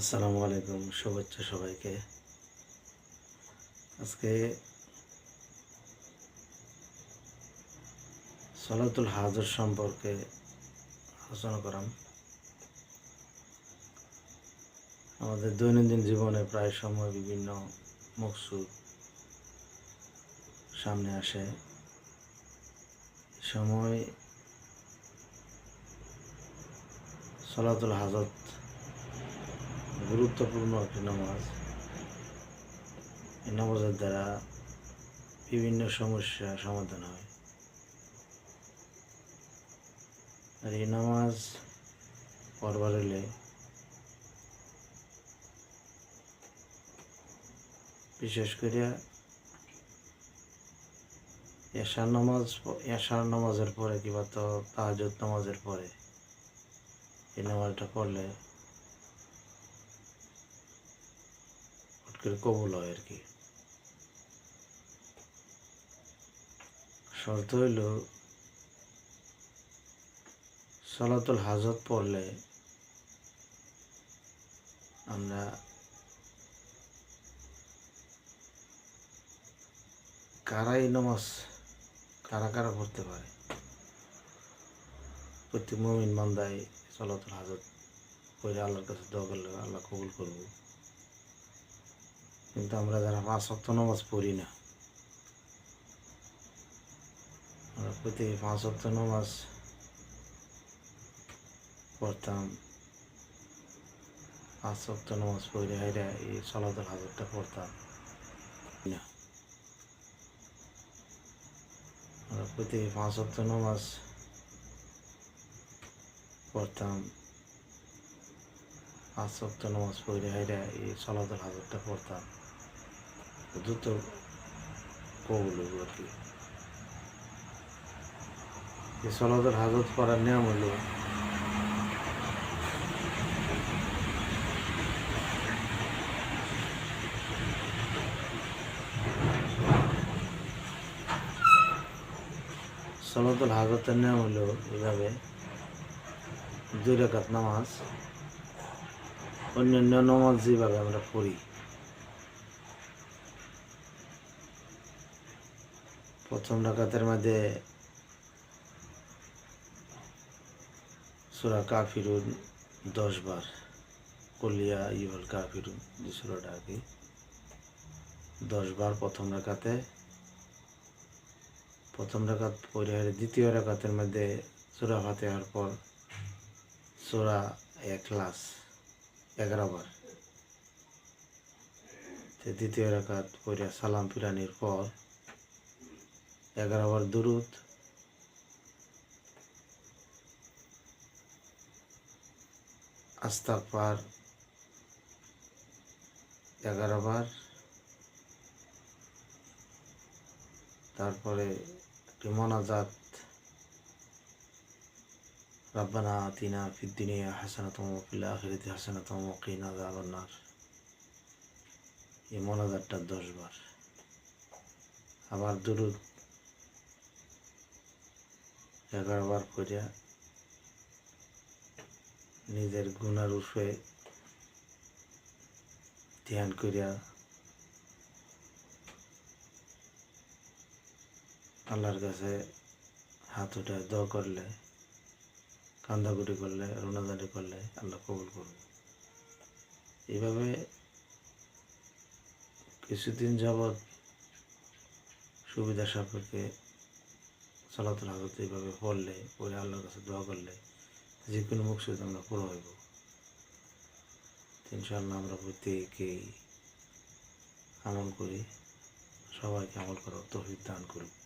আসসালামু আলাইকুম, শুভেচ্ছা সবাইকে। আজকে সলাতুল হাজর সম্পর্কে আলোচনা করাম। আমাদের দৈনন্দিন জীবনে প্রায় সময় বিভিন্ন মকসুদ সামনে আসে। সময় সলাতুল হাজত গুরুত্বপূর্ণ একটি নামাজ। এই নামাজের দ্বারা বিভিন্ন সমস্যা সমাধান হয়। আর এই নামাজ পড়বার হলে বিশেষ করে এশার নামাজ এশার নামাজের পরে কিংবা তো তাহাজুদ নামাজের পরে এই নামাজটা পড়লে করে কবুল আর কি। শর্ত হইল, সলাতুল হাজত পড়লে আমরা কারাই নামাজ কারা কারা পড়তে পারে? প্রত্যেক মমিন মান্দায় সলাতুল হাজত পড়ে আল্লাহর কাছে দোয়া করলে আল্লাহ কবুল করব কিন্তু আমরা যারা পাঁচ সপ্তাহ নামাজ পড়ি না, আমরা প্রতি পাঁচ সপ্তাহ নামাজ পড়তাম। পাঁচ সপ্তাহ নামাজ পড়ে হাইরা এই সলাতুল হাজারটা পড়তাম। না আমরা প্রতি পাঁচ সপ্তাহ নামাজ পড়তাম। পাঁচ সপ্তাহ নামাজ পড়ে হাইরা এই সলাতুল হাজারটা পড়তাম। দ্রুত কবুল হইব আর কি। এই হাজত পড়ার নিয়ম হলো সলাতুল হাজতের নিয়ম হলো এভাবে, দুই রেখাত নামাজ, অন্যান্য নামাজ যেভাবে আমরা পড়ি। প্রথম রাকাতের মধ্যে সুরা কাফিরুন দশ বার। কলিয়া ইউল কাফিরুন যে সুরাটা আর কি দশ বার প্রথম রাকাতে। প্রথম রাকাত পড়ে হারে দ্বিতীয় রাকাতের মধ্যে সুরা ফাতেহার পর সুরা একলাস এগারো বার। দ্বিতীয় রাকাত পড়ে সালাম ফিরানির পর এগারো বার দুরুদ। আস্তাকবার এগারো বার তারপরে একটি মোনাজাত। রব্বানা আতিনা ফিদ দুনিয়া হাসানাতম ফিল আখিরাতি হাসানাতম কিনা আযাবান্নার এই মোনাজাতটা দশ বার। আবার দুরুদ। এগারো বার করিয়া নিজের গুণার উঠে ধ্যান করিয়া আল্লাহর কাছে হাত উঠে দ করলে, কান্দাকুটি করলে রোনাদারি করলে আল্লাহ কবুল করবে। এইভাবে কিছুদিন যাবৎ সুবিধা সাপেক্ষে সালাতুল হাজত এইভাবে পড়লে পরে আল্লাহর কাছে দোয়া করলে যে কোনো মুখসুদ আমরা পুরো হইব। ইনশাল্লাহ আমরা প্রত্যেকেই আমল করি, সবাইকে আমল করার তহিদ দান করুক।